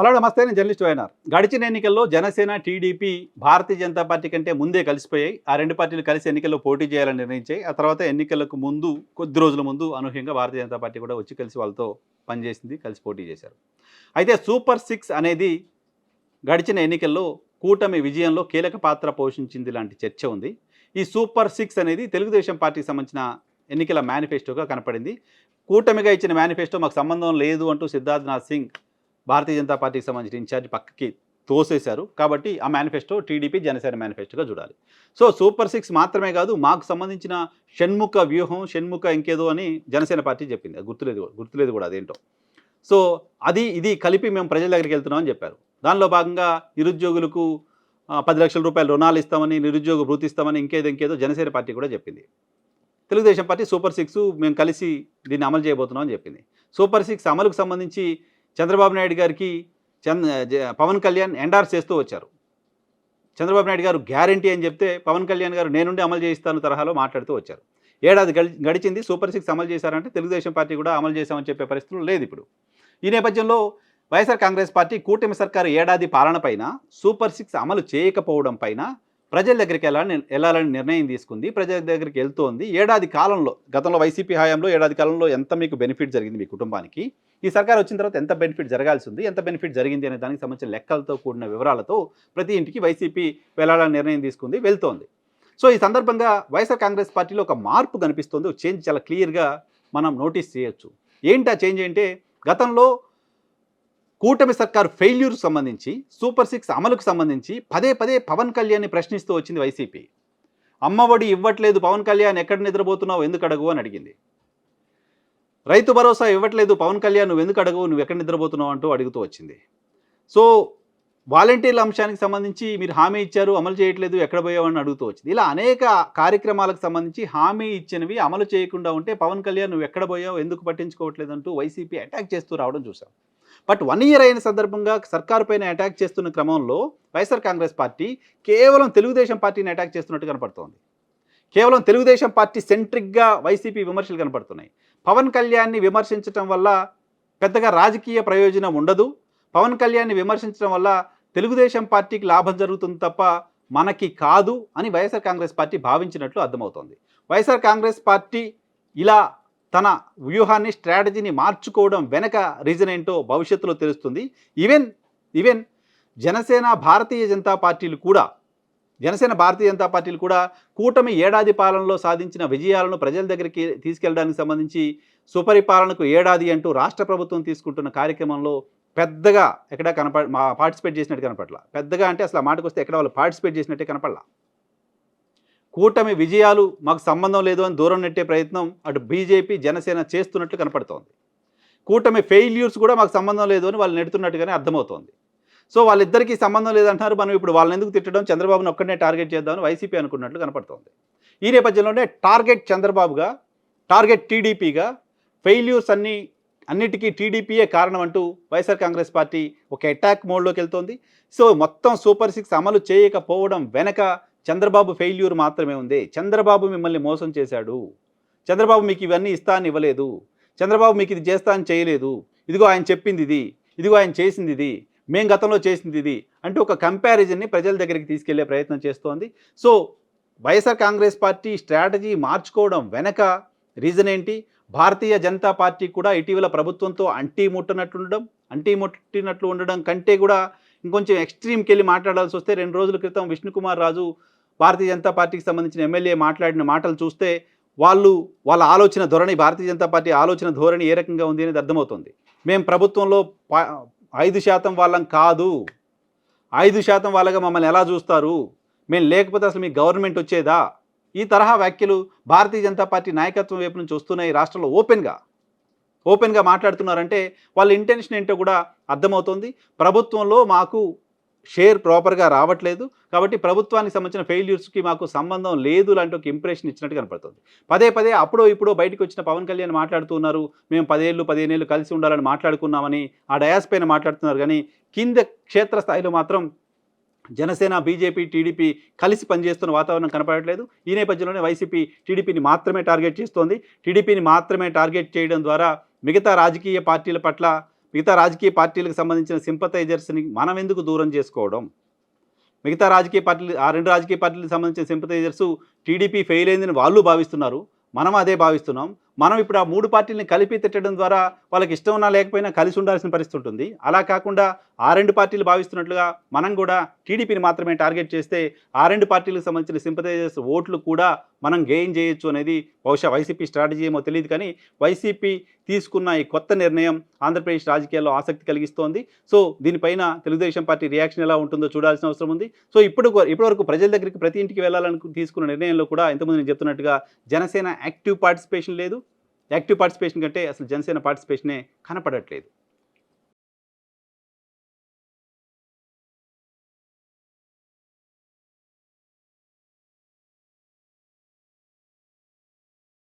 Hello నమస్తే నేను journalist వైనార్ గడిచిన ఎన్నికల్లో జనసేన టీడీపీ భారతీయ జనతా పార్టీ కంటే ముందే కలిసిపోయాయి. ఆ రెండు పార్టీలు కలిసి ఎన్నికల్లో పోటీ చేయాలని నిర్ణయించాయి. ఆ తర్వాత ఎన్నికలకు ముందు కొద్ది రోజుల ముందు అనూహ్యంగా భారతీయ జనతా పార్టీ కూడా వచ్చి కలిసి వాళ్ళతో పనిచేసింది కలిసి పోటీ చేశారు. అయితే సూపర్ సిక్స్ అనేది గడిచిన ఎన్నికల్లో కూటమి విజయంలో కీలక పాత్ర పోషించింది లాంటి చర్చ ఉంది. ఈ సూపర్ సిక్స్ అనేది తెలుగుదేశం పార్టీకి సంబంధించిన ఎన్నికల మేనిఫెస్టోగా కనపడింది. కూటమిగా ఇచ్చిన మేనిఫెస్టో మాకు సంబంధం లేదు అంటూ సిద్ధార్థనాథ్ సింగ్ భారతీయ జనతా పార్టీకి సంబంధించిన ఇన్ఛార్జ్ పక్కకి తోసేశారు. కాబట్టి ఆ మేనిఫెస్టో టీడీపీ జనసేన మేనిఫెస్టోగా చూడాలి. సో సూపర్ సిక్స్ మాత్రమే కాదు మాకు సంబంధించిన షణ్ముఖ వ్యూహం షణ్ముఖ ఇంకేదో అని జనసేన పార్టీ చెప్పింది. గుర్తులేదు గుర్తులేదు కూడా అదేంటో. సో అది ఇది కలిపి మేము ప్రజల దగ్గరికి వెళ్తున్నామని చెప్పారు. దానిలో భాగంగా నిరుద్యోగులకు పది లక్షల రూపాయలు రుణాలు ఇస్తామని నిరుద్యోగ భృతి ఇస్తామని ఇంకేదో ఇంకేదో జనసేన పార్టీ కూడా చెప్పింది. తెలుగుదేశం పార్టీ సూపర్ సిక్స్ మేము కలిసి దీన్ని అమలు చేయబోతున్నాం అని చెప్పింది. సూపర్ సిక్స్ అమలుకు సంబంధించి చంద్రబాబు నాయుడు గారికి చంద్ పవన్ కళ్యాణ్ ఎండార్స్ చేస్తూ వచ్చారు. చంద్రబాబు నాయుడు గారు గ్యారంటీ అని చెప్తే పవన్ కళ్యాణ్ గారు నేనుండి అమలు చేయిస్తాను తరహాలో మాట్లాడుతూ వచ్చారు. ఏడాది గడిచింది సూపర్ సిక్స్ అమలు చేశారంటే తెలుగుదేశం పార్టీ కూడా అమలు చేశామని చెప్పే పరిస్థితులు లేదు ఇప్పుడు. ఈ నేపథ్యంలో వైఎస్ఆర్ కాంగ్రెస్ పార్టీ కూటమి సర్కారు ఏడాది పాలన పైన సూపర్ సిక్స్ అమలు చేయకపోవడం పైన ప్రజల దగ్గరికి వెళ్ళాలని వెళ్ళాలని నిర్ణయం తీసుకుంది ప్రజల దగ్గరికి వెళ్తోంది. ఏడాది కాలంలో గతంలో వైసీపీ హయాంలో ఏడాది కాలంలో ఎంత మీకు బెనిఫిట్ జరిగింది మీ కుటుంబానికి? ఈ సర్కార్ వచ్చిన తర్వాత ఎంత బెనిఫిట్ జరగాల్సి ఉంది ఎంత బెనిఫిట్ జరిగింది అనే దానికి సంబంధించిన లెక్కలతో కూడిన వివరాలతో ప్రతి ఇంటికి వైసీపీ వెళ్ళాలని నిర్ణయం తీసుకుంది వెళ్తోంది. సో ఈ సందర్భంగా వైఎస్ఆర్ కాంగ్రెస్ పార్టీలో ఒక మార్పు కనిపిస్తుంది ఒక చేంజ్ చాలా క్లియర్గా మనం నోటీస్ చేయొచ్చు. ఏంటి ఆ చేంజ్ అంటే గతంలో కూటమి సర్కార్ ఫెయిల్యూర్ సంబంధించి సూపర్ సిక్స్ అమలుకు సంబంధించి పదే పదే పవన్ కళ్యాణ్ని ప్రశ్నిస్తూ వచ్చింది వైసీపీ. అమ్మఒడి ఇవ్వట్లేదు పవన్ కళ్యాణ్ ఎక్కడ నిద్రపోతున్నావు ఎందుకు అడగు అని అడిగింది. రైతు భరోసా ఇవ్వట్లేదు పవన్ కళ్యాణ్ నువ్వు ఎందుకు అడగవు నువ్వు ఎక్కడ నిద్రపోతున్నావు అంటూ అడుగుతూ వచ్చింది. సో వాలంటీర్ల అంశానికి సంబంధించి మీరు హామీ ఇచ్చారు అమలు చేయట్లేదు ఎక్కడ పోయావని అడుగుతూ వచ్చింది. ఇలా అనేక కార్యక్రమాలకు సంబంధించి హామీ ఇచ్చినవి అమలు చేయకుండా ఉంటే పవన్ కళ్యాణ్ నువ్వు ఎక్కడ పోయావు ఎందుకు పట్టించుకోవట్లేదు అంటూ వైసీపీ అటాక్ చేస్తూ రావడం చూసాం. బట్ వన్ ఇయర్ అయిన సందర్భంగా సర్కార్ పైన అటాక్ చేస్తున్న క్రమంలో వైఎస్ఆర్ కాంగ్రెస్ పార్టీ కేవలం తెలుగుదేశం పార్టీని అటాక్ చేస్తున్నట్టు కనపడుతోంది. కేవలం తెలుగుదేశం పార్టీ సెంట్రిక్గా వైసీపీ విమర్శలు కనపడుతున్నాయి. పవన్ కళ్యాణ్ని విమర్శించడం వల్ల పెద్దగా రాజకీయ ప్రయోజనం ఉండదు. పవన్ కళ్యాణ్ని విమర్శించడం వల్ల తెలుగుదేశం పార్టీకి లాభం జరుగుతుంది తప్ప మనకి కాదు అని వైఎస్ఆర్ కాంగ్రెస్ పార్టీ భావించినట్లు అర్థమవుతోంది. వైఎస్ఆర్ కాంగ్రెస్ పార్టీ ఇలా తన వ్యూహాన్ని స్ట్రాటజీని మార్చుకోవడం వెనక రీజన్ ఏంటో భవిష్యత్తులో తెలుస్తుంది. ఈవెన్ ఈవెన్ జనసేన భారతీయ జనతా పార్టీలు కూడా జనసేన భారతీయ జనతా పార్టీలు కూడా కూటమి ఏడాది పాలనలో సాధించిన విజయాలను ప్రజల దగ్గరికి తీసుకెళ్ళడానికి సంబంధించి సుపరిపాలనకు ఏడాది అంటూ రాష్ట్ర ప్రభుత్వం తీసుకుంటున్న కార్యక్రమంలో పెద్దగా ఎక్కడ కనప మా పార్టిసిపేట్ చేసినట్టు కనపట్ల పెద్దగా అంటే అసలు ఆ మాటకు వస్తే ఎక్కడ వాళ్ళు పార్టిసిపేట్ చేసినట్టే కనపడలా. కూటమి విజయాలు మాకు సంబంధం లేదు అని దూరం నెట్టే ప్రయత్నం అటు బీజేపీ జనసేన చేస్తున్నట్లు కనపడుతోంది. కూటమి ఫెయిల్యూర్స్ కూడా మాకు సంబంధం లేదు అని వాళ్ళు నెడుతున్నట్టుగానే అర్థమవుతోంది. సో వాళ్ళిద్దరికీ సంబంధం లేదంటున్నారు. మనం ఇప్పుడు వాళ్ళని ఎందుకు తిట్టడం? చంద్రబాబును ఒక్కడనే టార్గెట్ చేద్దామని వైసీపీ అనుకున్నట్లు కనపడుతోంది. ఈ నేపథ్యంలోనే టార్గెట్ చంద్రబాబుగా టార్గెట్ టీడీపీగా ఫెయిల్యూర్స్ అన్నీ అన్నిటికీ టీడీపీయే కారణం అంటూ వైఎస్ఆర్ కాంగ్రెస్ పార్టీ ఒక అటాక్ మోడ్లోకి వెళ్తోంది. సో మొత్తం సూపర్ సిక్స్ అమలు చేయకపోవడం వెనక చంద్రబాబు ఫెయిల్యూర్ మాత్రమే ఉంది. చంద్రబాబు మిమ్మల్ని మోసం చేశాడు. చంద్రబాబు మీకు ఇవన్నీ ఇస్తా అని ఇవ్వలేదు. చంద్రబాబు మీకు ఇది చేస్తా అని చేయలేదు. ఇదిగో ఆయన చెప్పింది ఇది. ఇదిగో ఆయన చేసింది ఇది. మేం గతంలో చేసింది ఇది అంటూ ఒక కంపారిజన్ని ప్రజల దగ్గరికి తీసుకెళ్ళే ప్రయత్నం చేస్తోంది. So YSR Congress party strategy మార్చుకోవడం వెనక రీజన్ ఏంటి? భారతీయ జనతా పార్టీ కూడా ఇటీవల ప్రభుత్వంతో అంటీ ముట్టనట్లుండడం అంటీ ముట్టినట్లు ఉండడం కంటే కూడా ఇంకొంచెం ఎక్స్ట్రీమ్కి వెళ్ళి మాట్లాడాల్సి వస్తే రెండు రోజుల క్రితం విష్ణుకుమార్ రాజు భారతీయ జనతా పార్టీకి సంబంధించిన ఎమ్మెల్యే మాట్లాడిన మాటలు చూస్తే వాళ్ళు వాళ్ళ ఆలోచన ధోరణి భారతీయ జనతా పార్టీ ఆలోచన ధోరణి ఏ రకంగా ఉంది అనేది అర్థమవుతుంది. మేము ప్రభుత్వంలో ఐదు శాతం వాళ్ళం కాదు. ఐదు శాతం వాళ్ళగా మమ్మల్ని ఎలా చూస్తారు? మేము లేకపోతే అసలు మీ గవర్నమెంట్ వచ్చేదా? ఈ తరహా వ్యాఖ్యలు భారతీయ జనతా పార్టీ నాయకత్వం వైపు నుంచి వస్తున్నాయి రాష్ట్రంలో ఓపెన్గా. ఓపెన్గా మాట్లాడుతున్నారంటే వాళ్ళ ఇంటెన్షన్ ఏంటో కూడా అర్థమవుతుంది. ప్రభుత్వంలో మాకు షేర్ ప్రాపర్గా రావట్లేదు. కాబట్టి ప్రభుత్వానికి సంబంధించిన ఫెయిల్యూర్స్కి మాకు సంబంధం లేదు లాంటి ఒక ఇంప్రెషన్ ఇచ్చినట్టు కనపడుతుంది. పదే పదే అప్పుడో ఇప్పుడో బయటకు వచ్చిన పవన్ కళ్యాణ్ మాట్లాడుతున్నారు మేము పదేళ్ళు పదిహేనేళ్ళు కలిసి ఉండాలని మాట్లాడుకున్నామని ఆ డయాస్ పైన మాట్లాడుతున్నారు. కానీ కింద క్షేత్రస్థాయిలో మాత్రం జనసేన బీజేపీ టీడీపీ కలిసి పనిచేస్తున్న వాతావరణం కనపడట్లేదు. ఈ నేపథ్యంలోనే వైసీపీ టీడీపీని మాత్రమే టార్గెట్ చేస్తోంది. టీడీపీని మాత్రమే టార్గెట్ చేయడం ద్వారా మిగతా రాజకీయ పార్టీల పట్ల మిగతా రాజకీయ పార్టీలకు సంబంధించిన సింపతైజర్స్ని మనం ఎందుకు దూరం చేసుకోవడం? మిగతా రాజకీయ పార్టీలు ఆ రెండు రాజకీయ పార్టీలకు సంబంధించిన సింపతైజర్స్ టీడీపీ ఫెయిల్ అయిందని వాళ్ళు భావిస్తున్నారు. మనం అదే భావిస్తున్నాం. మనం ఇప్పుడు ఆ మూడు పార్టీలని కలిపి తిట్టడం ద్వారా వాళ్ళకి ఇష్టం ఉన్నా లేకపోయినా కలిసి ఉండాల్సిన పరిస్థితి ఉంటుంది. అలా కాకుండా ఆ రెండు పార్టీలు భావిస్తున్నట్లుగా మనం కూడా టీడీపీని మాత్రమే టార్గెట్ చేస్తే ఆ రెండు పార్టీలకు సంబంధించిన సింపతైజర్స్ ఓట్లు కూడా మనం గెయిన్ చేయొచ్చు అనేది బహుశా వైసీపీ స్ట్రాటజీ ఏమో తెలియదు కానీ వైసీపీ తీసుకున్న ఈ కొత్త నిర్ణయం ఆంధ్రప్రదేశ్ రాజకీయాల్లో ఆసక్తి కలిగిస్తోంది. సో దీనిపైన తెలుగుదేశం పార్టీ రియాక్షన్ ఎలా ఉంటుందో చూడాల్సిన అవసరం ఉంది. సో ఇప్పుడు ఇప్పటివరకు ప్రజల దగ్గరికి ప్రతి ఇంటికి వెళ్ళాలని తీసుకున్న నిర్ణయంలో కూడా ఇంతకుముందు నేను చెప్తున్నట్టుగా జనసేన యాక్టివ్ పార్టిసిపేషన్ లేదు. యాక్టివ్ పార్టిసిపేషన్ కంటే అసలు జనసేన పార్టిసిపేషనే కనపడట్లేదు.